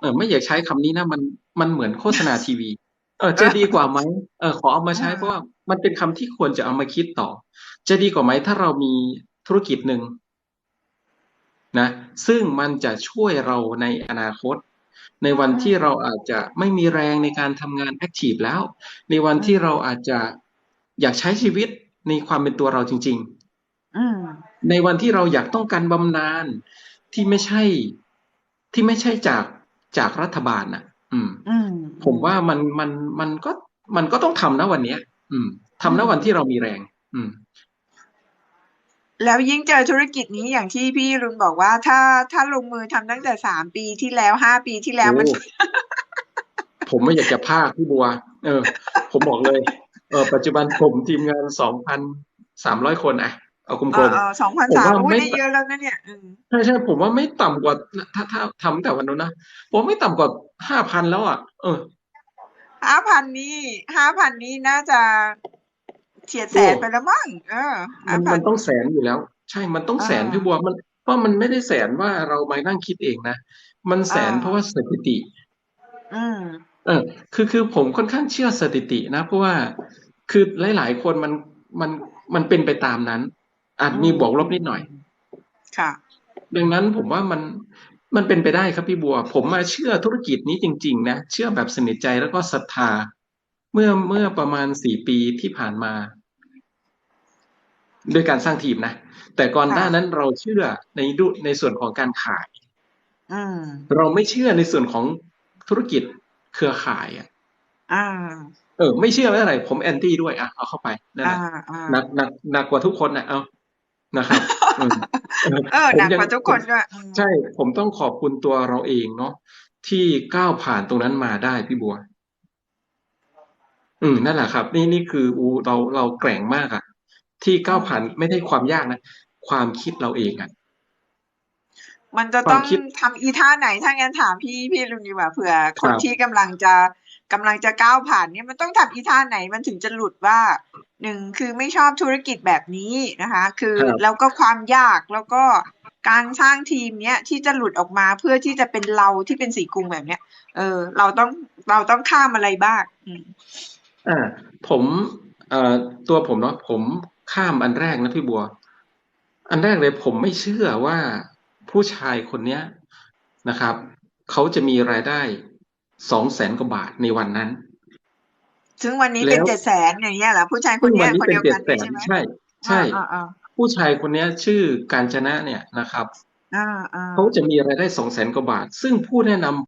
เออไม่อยากใช้คำนี้นะมันมันเหมือนโฆษณาทีวี เออจะดีกว่าไหมเออขอเอามาใช้เพราะว่ามันเป็นคำที่ควรจะเอามาคิดต่อ จะดีกว่าไหมถ้าเรามีธุรกิจหนึ่งนะซึ่งมันจะช่วยเราในอนาคต ในวันที่เราอาจจะไม่มีแรงในการทำงานแอคทีฟแล้ว ในวันที่เราอาจจะอยากใช้ชีวิตในความเป็นตัวเราจริงๆอืมในวันที่เราอยากต้องการบำนาญที่ไม่ใช่ที่ไม่ใช่จาก จากรัฐบาลน่ะอืมอืมผมว่ามันมันมันก็มันก็ต้องทำนะวันเนี้ย อืมทำนะวันที่เรามีแรง อืมแล้วยิ่งเจอธุรกิจนี้อย่างที่พี่รุนบอกว่า ถ้าถ้าลงมือทำตั้งแต่สามปีที่แล้วห้าปีที่แล้วมันโอ้ผมไม่อยากจะพากพี่บัว เออ ผมบอกเลย เออปัจจุบันผมทีมงานสองพันสามร้อยคนอะ เอากลเออมเออสองพันผมสามว่าอุ้ยไม่ได้เยอะแล้วนะเนี่ยอืมๆใช่ใช่ผมว่าไม่ต่ำกว่า ถ้าถ้าทำแต่วันนู้นนะผมไม่ต่ำกว่าห้าพันแล้วอะ เออห้าพันนี้ห้าพันนี้น่าจะเฉียดแสนโอ้ไปแล้วมั้งเออมัห้านพัมันนต้องแสนอยู่แล้ว ใช่มันต้องแสนอ่าพี่บัวมันเพราะมันไม่ได้แสนว่าเรามานั่งคิดเองนะมันแสนอ่าเพราะว่าสถิติอืมเออ คือคือผมค่อนข้างเชื่อสถิตินะเพราะว่าคือหลาย ๆ คนมันมันมันเป็นไปตามนั้น อาจมีอืมบวกลบนิดหน่อย ค่ะ ดังนั้นผมว่ามันมันเป็นไปได้ครับพี่บัว ผมมาเชื่อธุรกิจนี้จริง ๆ นะ เชื่อแบบสนิทใจแล้วก็ศรัทธา เมื่อเมื่อประมาณสี่ปีที่ผ่านมาด้วยการสร้างทีมนะ แต่ก่อนหน้าค่ะนั้นเราเชื่อในดุในส่วนของการขายอืมเราไม่เชื่อในส่วนของธุรกิจเครือข่ายอะอ่าเออ ไม่เชื่อไม่อะไรผมแอนตี้ด้วยอะเอาเข้าไปนั่นแหอ่าละอ่าหนักหนักหนักกว่าทุกคนนะเอา นะครับอืมเออผมหนักยังกว่าทุกคนด้วยอืมใช่ ผมต้องขอบคุณตัวเราเองเนาะที่ก้าวผ่านตรงนั้นมาได้พี่บัว อืมนั่นแหละครับ นี่นี่คืออูเราเราแกร่งมากอะที่ก้าวผ่านไม่ได้ความยากนะความคิดเราเองอะมันจะควาต้มองคิดทำอีท่าไหนถ้างั้นถามพี่พี่ลุงดีกว่าเผื่อคนครับที่กำลังจะ กำลังจะก้าวผ่านเนี่ยมันต้องทำอีท่าไหนมันถึงจะหลุดว่าหนึ่งคือไม่ชอบธุรกิจแบบนี้นะคะ คือครับแล้วก็ความยากแล้วก็การสร้างทีมเนี้ยที่จะหลุดออกมาเพื่อที่จะเป็นเราที่เป็นสีกรุงแบบเนี้ย เออ เราต้องเราต้องข้ามอะไรบ้างอืมอ่าผมเอ่อตัวผมเนาะผมข้ามอันแรกนะพี่บัว อันแรกเลยผมไม่เชื่อว่าผู้ชายคนเนี้ยนะครับเขาจะมีรายได้ สองแสนกว่าบาทในวันนั้น ซึ่งวันนี้เป็นแล้วเจ็ดแสนอย่างเงี้ยเหรอผู้ชายคซึ่นงเนี้วัยนนี้คนเป็นเดียวเจ็กัดนแสเลยนใช่ไหมใช่ ใช่อ่าอ่าผู้ชายคนเนี้ยชื่อการจนะเนี่ยนะครับอ่าอ่าเขาจะมีรายได้สองแสนกว่าบาท ซึ่งผู้แนะนำ